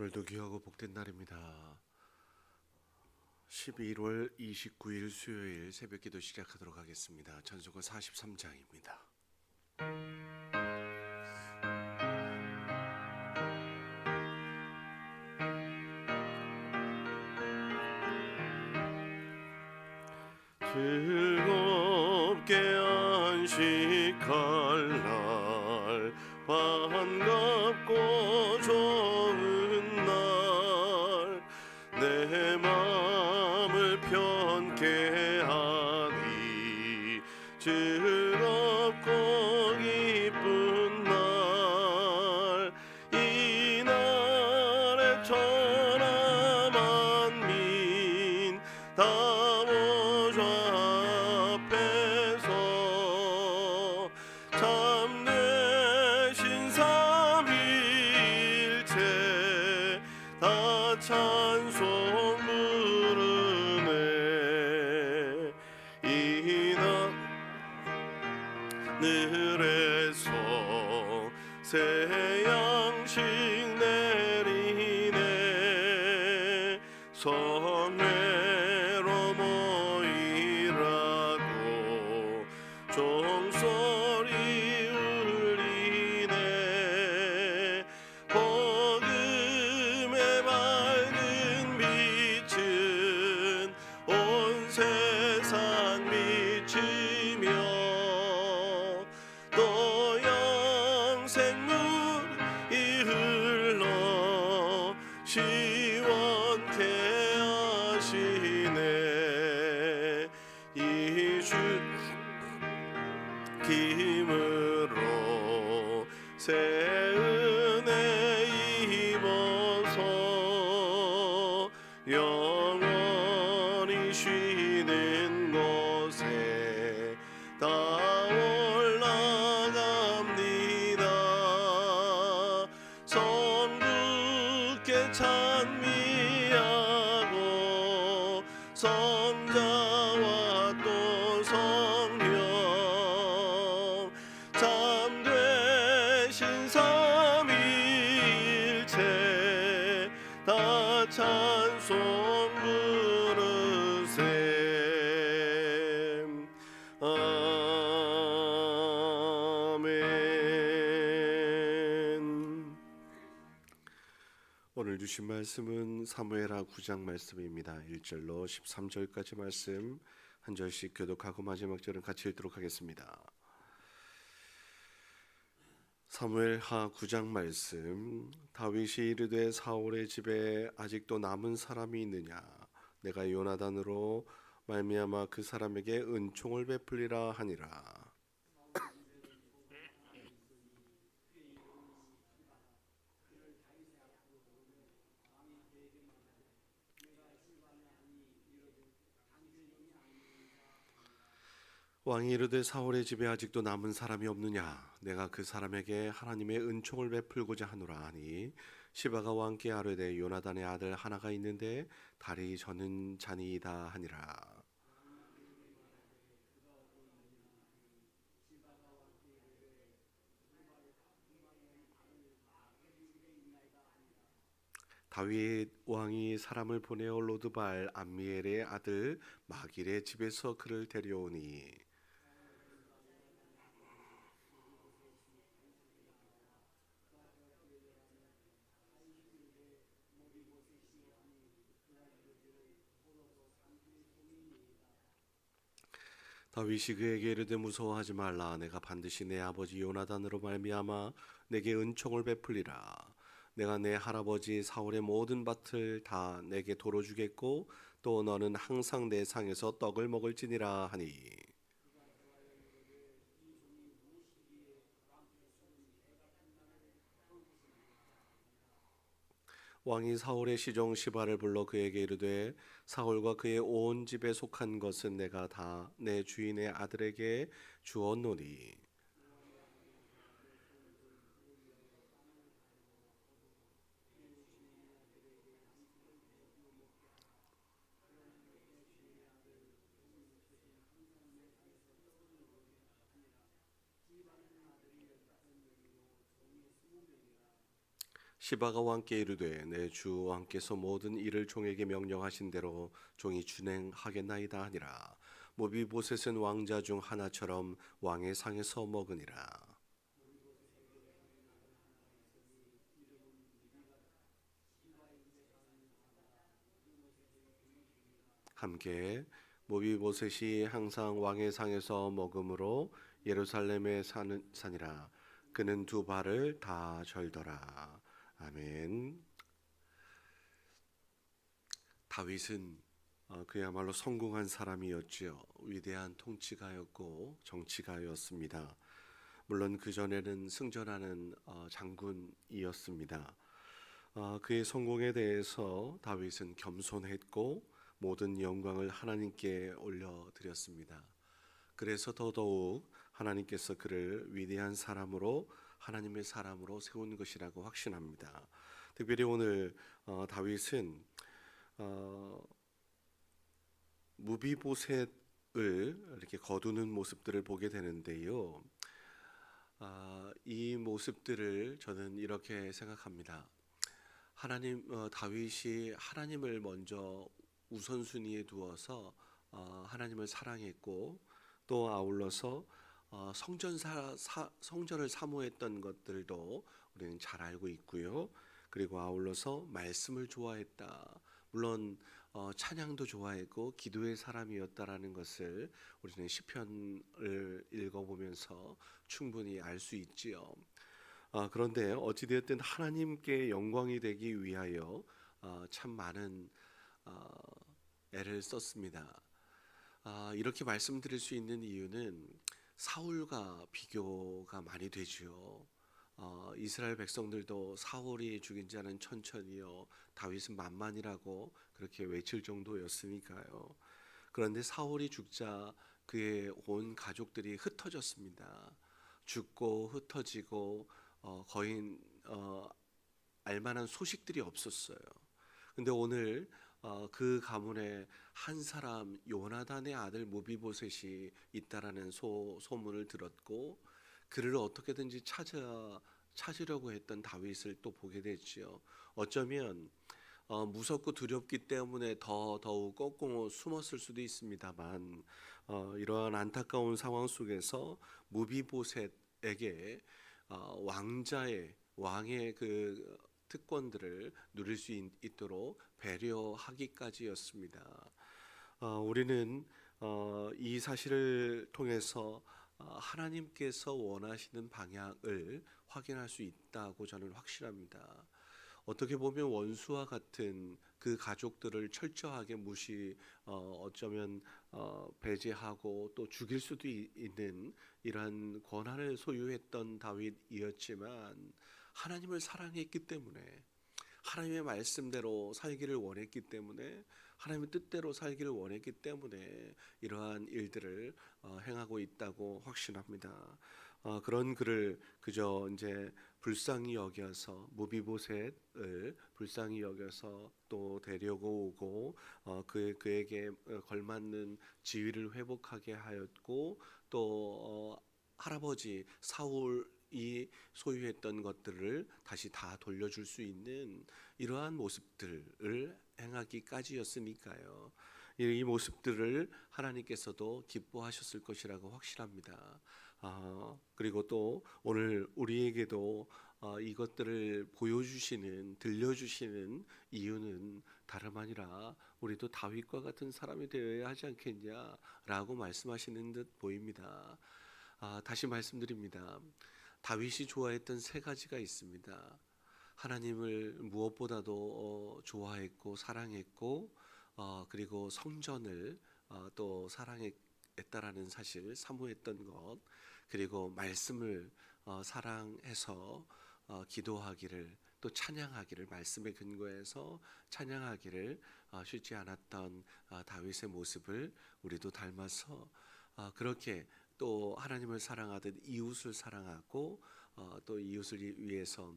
오늘도 귀하고 복된 날입니다. 11월 29일 수요일 새벽 기도 시작하도록 하겠습니다. 전소가 43장입니다. 즐겁게 안식할 날 하 힘 말씀은 사무엘하 9장 말씀입니다. 1절로 13절까지 말씀 한 절씩 교독하고 마지막 절은 같이 읽도록 하겠습니다. 사무엘하 9장 말씀 다윗이 이르되 사울의 집에 아직도 남은 사람이 있느냐 내가 요나단으로 말미암아 그 사람에게 은총을 베풀리라 하니라 왕이 이르되 사울의 집에 아직도 남은 사람이 없느냐? 내가 그 사람에게 하나님의 은총을 베풀고자 하노라 하니 시바가 왕께 아뢰되 요나단의 아들 하나가 있는데 다리 저는 자니이다 하니라. 다윗 왕이 사람을 보내어 로드발 암미엘의 아들 마길의 집에서 그를 데려오니 다윗이 그에게 이르되 무서워하지 말라. 내가 반드시 내 아버지 요나단으로 말미암아 내게 은총을 베풀리라. 내가 내 할아버지 사울의 모든 밭을 다 내게 도로 주겠고 또 너는 항상 내 상에서 떡을 먹을지니라 하니 왕이 사울의 시종 시바를 불러 그에게 이르되 사울과 그의 온 집에 속한 것은 내가 다 내 주인의 아들에게 주었노니 시바가 왕께 이르되 내 주 왕께서 모든 일을 종에게 명령하신 대로 종이 준행하겠나이다 하니라. 모비보셋은 왕자 중 하나처럼 왕의 상에서 먹으니라. 함께 모비보셋이 항상 왕의 상에서 먹음으로 예루살렘에 사는 사니라. 그는 두 발을 다 절더라 아멘. 다윗은 어, 그야말로 성공한 사람이었지요. 위대한 통치가였고 정치가였습니다. 물론 그 전에는 승전하는 어, 장군이었습니다. 어, 그의 성공에 대해서 다윗은 겸손했고 모든 영광을 하나님께 올려드렸습니다. 그래서 더더욱 하나님께서 그를 위대한 사람으로 하나님의 사람으로 세운 것이라고 확신합니다. 특별히 오늘 어, 다윗은 어, 무비보셋을 이렇게 거두는 모습들을 보게 되는데요. 아, 이 모습들을 저는 이렇게 생각합니다. 하나님 어, 다윗이 하나님을 먼저 우선순위에 두어서 어, 하나님을 사랑했고 또 아울러서 어, 성전 사 사, 성전을 사모했던 것들도 우리는 잘 알고 있고요. 그리고 아울러서 말씀을 좋아했다. 물론 어, 찬양도 좋아했고 기도의 사람이었다라는 것을 우리는 시편을 읽어보면서 충분히 알 수 있지요. 아, 그런데 어찌되었든 하나님께 영광이 되기 위하여 어, 참 많은 어, 애를 썼습니다. 아, 이렇게 말씀드릴 수 있는 이유는 사울과 비교가 많이 되지요. 어, 이스라엘 백성들도 사울이 죽인 자는 천천히요, 다윗은 만만이라고 그렇게 외칠 정도였으니까요. 그런데 사울이 죽자 그의 온 가족들이 흩어졌습니다. 죽고 흩어지고 어, 거의 어, 알만한 소식들이 없었어요. 근데 오늘 어, 그 가문에 한 사람 요나단의 아들 무비보셋이 있다라는 소, 소문을 들었고 그를 어떻게든지 찾아 찾으려고 했던 다윗을 또 보게 됐지요. 어쩌면 어, 무섭고 두렵기 때문에 더 더욱 꺾고 숨었을 수도 있습니다만 어, 이러한 안타까운 상황 속에서 무비보셋에게 어, 왕자의 왕의 그 특권들을 누릴 수 있, 있도록 배려하기까지였습니다. 어, 우리는 어, 이 사실을 통해서 어, 하나님께서 원하시는 방향을 확인할 수 있다고 저는 확신합니다. 어떻게 보면 원수와 같은 그 가족들을 철저하게 무시 어, 어쩌면 어, 배제하고 또 죽일 수도 이- 있는 이러한 권한을 소유했던 다윗이었지만 하나님을 사랑했기 때문에 하나님의 말씀대로 살기를 원했기 때문에 하나님의 뜻대로 살기를 원했기 때문에 이러한 일들을 어, 행하고 있다고 확신합니다. 어, 그런 그를 그저 이제 불쌍히 여겨서 무비보셋을 불쌍히 여겨서 또 데려고 오고 어, 그 그에게 어, 걸맞는 지위를 회복하게 하였고 또 어, 할아버지 사울 이 소유했던 것들을 다시 다 돌려줄 수 있는 이러한 모습들을 행하기까지였으니까요. 이, 이 모습들을 하나님께서도 기뻐하셨을 것이라고 확실합니다. 아, 그리고 또 오늘 우리에게도 어, 이것들을 보여주시는 들려주시는 이유는 다름 아니라 우리도 다윗과 같은 사람이 되어야 하지 않겠냐라고 말씀하시는 듯 보입니다. 아, 다시 말씀드립니다. 다윗이 좋아했던 세 가지가 있습니다. 하나님을 무엇보다도 어, 좋아했고 사랑했고 어, 그리고 성전을 어, 또 사랑했다라는 사실 사모했던 것 그리고 말씀을 어, 사랑해서 어, 기도하기를 또 찬양하기를 말씀에 근거해서 찬양하기를 어, 쉬지 않았던 어, 다윗의 모습을 우리도 닮아서 어, 그렇게 또 하나님을 사랑하듯 이웃을 사랑하고 어, 또 이웃을 위해서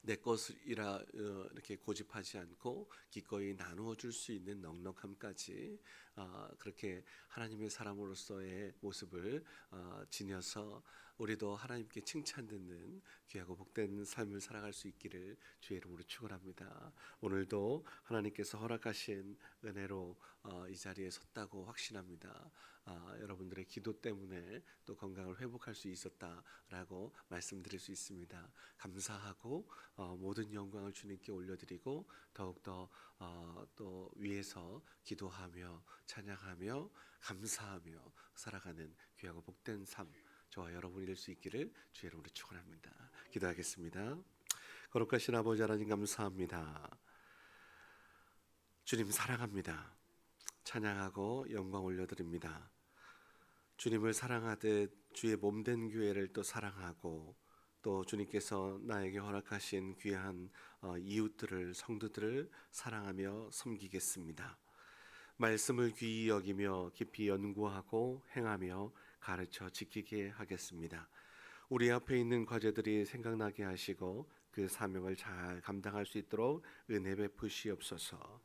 내 것이라 어, 이렇게 고집하지 않고 기꺼이 나누어 줄 수 있는 넉넉함까지 어, 그렇게 하나님의 사람으로서의 모습을 어, 지녀서 우리도 하나님께 칭찬 듣는 귀하고 복된 삶을 살아갈 수 있기를 주의 이름으로 축원합니다. 오늘도 하나님께서 허락하신 은혜로 어, 이 자리에 섰다고 확신합니다. 아, 여러분들의 기도 때문에 또 건강을 회복할 수 있었다라고 말씀드릴 수 있습니다. 감사하고 어, 모든 영광을 주님께 올려드리고 더욱더 어, 또 위에서 기도하며 찬양하며 감사하며 살아가는 귀하고 복된 삶 저와 여러분이 될 수 있기를 주의 이름으로 축원합니다. 기도하겠습니다. 거룩하신 아버지 하나님 감사합니다. 주님 사랑합니다. 찬양하고 영광 올려드립니다. 주님을 사랑하듯 주의 몸된 교회를 또 사랑하고 또 주님께서 나에게 허락하신 귀한 어, 이웃들을 성도들을 사랑하며 섬기겠습니다. 말씀을 귀히 여기며 깊이 연구하고 행하며 가르쳐 지키게 하겠습니다. 우리 앞에 있는 과제들이 생각나게 하시고 그 사명을 잘 감당할 수 있도록 은혜 베푸시옵소서.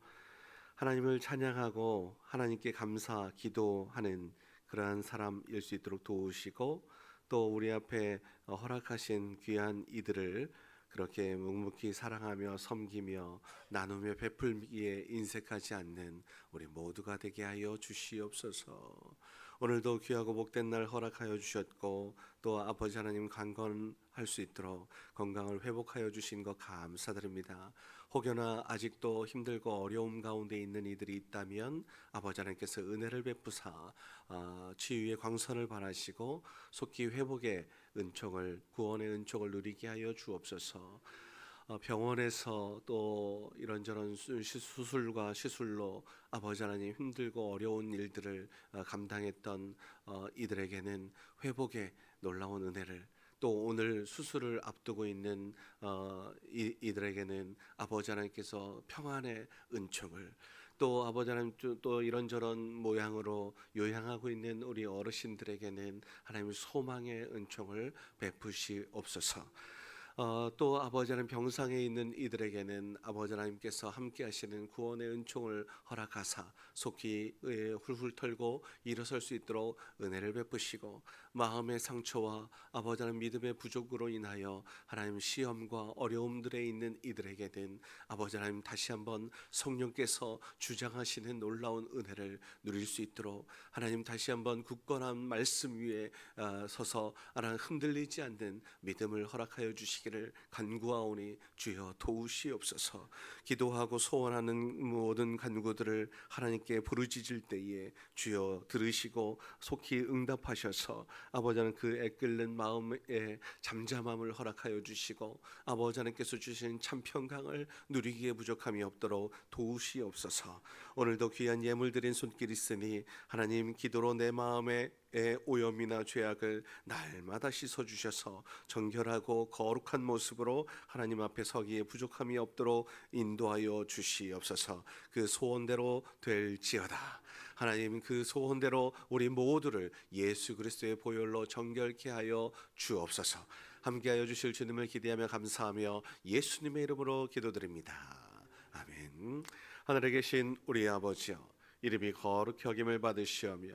하나님을 찬양하고 하나님께 감사 기도하는 그러한 사람일 수 있도록 도우시고 또 우리 앞에 어, 허락하신 귀한 이들을 그렇게 묵묵히 사랑하며 섬기며 나누며 베풀기에 인색하지 않는 우리 모두가 되게 하여 주시옵소서. 오늘도 귀하고 복된 날 허락하여 주셨고 또 아버지 하나님 강건할 수 있도록 건강을 회복하여 주신 것 감사드립니다. 혹여나 아직도 힘들고 어려움 가운데 있는 이들이 있다면 아버지 하나님께서 은혜를 베푸사 아, 치유의 광선을 바라시고 속히 회복의 은총을 구원의 은총을 누리게 하여 주옵소서. 어, 병원에서 또 이런저런 수술과 시술로 아버지 하나님 힘들고 어려운 일들을 어, 감당했던 어, 이들에게는 회복의 놀라운 은혜를 또 오늘 수술을 앞두고 있는 어, 이, 이들에게는 아버지 하나님께서 평안의 은총을 또 아버지 하나님 또- 또 이런저런 모양으로 요양하고 있는 우리 어르신들에게는 하나님 소망의 은총을 베푸시옵소서. 어, 또 아버지 하나님 병상에 있는 이들에게는 아버지 하나님께서 함께 하시는 구원의 은총을 허락하사 속히 예, 훌훌 털고 일어설 수 있도록 은혜를 베푸시고 마음의 상처와 아버지 하나님 믿음의 부족으로 인하여 하나님 시험과 어려움들에 있는 이들에게는 아버지 하나님 다시 한번 성령께서 주장하시는 놀라운 은혜를 누릴 수 있도록 하나님 다시 한번 굳건한 말씀 위에 아, 서서 하나님 흔들리지 않는 믿음을 허락하여 주시기 를 간구하오니 주여 도우시옵소서. 기도하고 소원하는 모든 간구들을 하나님께 부르짖을 때에 주여 들으시고 속히 응답하셔서 아버지는 그 애끓는 마음에 잠잠함을 허락하여 주시고 아버지 하나님께서 주신 참 평강을 누리기에 부족함이 없도록 도우시옵소서. 오늘도 귀한 예물 드린 손길 있으니 하나님 기도로 내 마음에 의 오염이나 죄악을 날마다 씻어 주셔서 정결하고 거룩한 모습으로 하나님 앞에 서기에 부족함이 없도록 인도하여 주시옵소서. 그 소원대로 될지어다. 하나님 그 소원대로 우리 모두를 예수 그리스도의 보혈로 정결케 하여 주옵소서. 함께하여 주실 주님을 기대하며 감사하며 예수님의 이름으로 기도드립니다. 아멘. 하늘에 계신 우리 아버지여 이름이 거룩히 여김을 받으시오며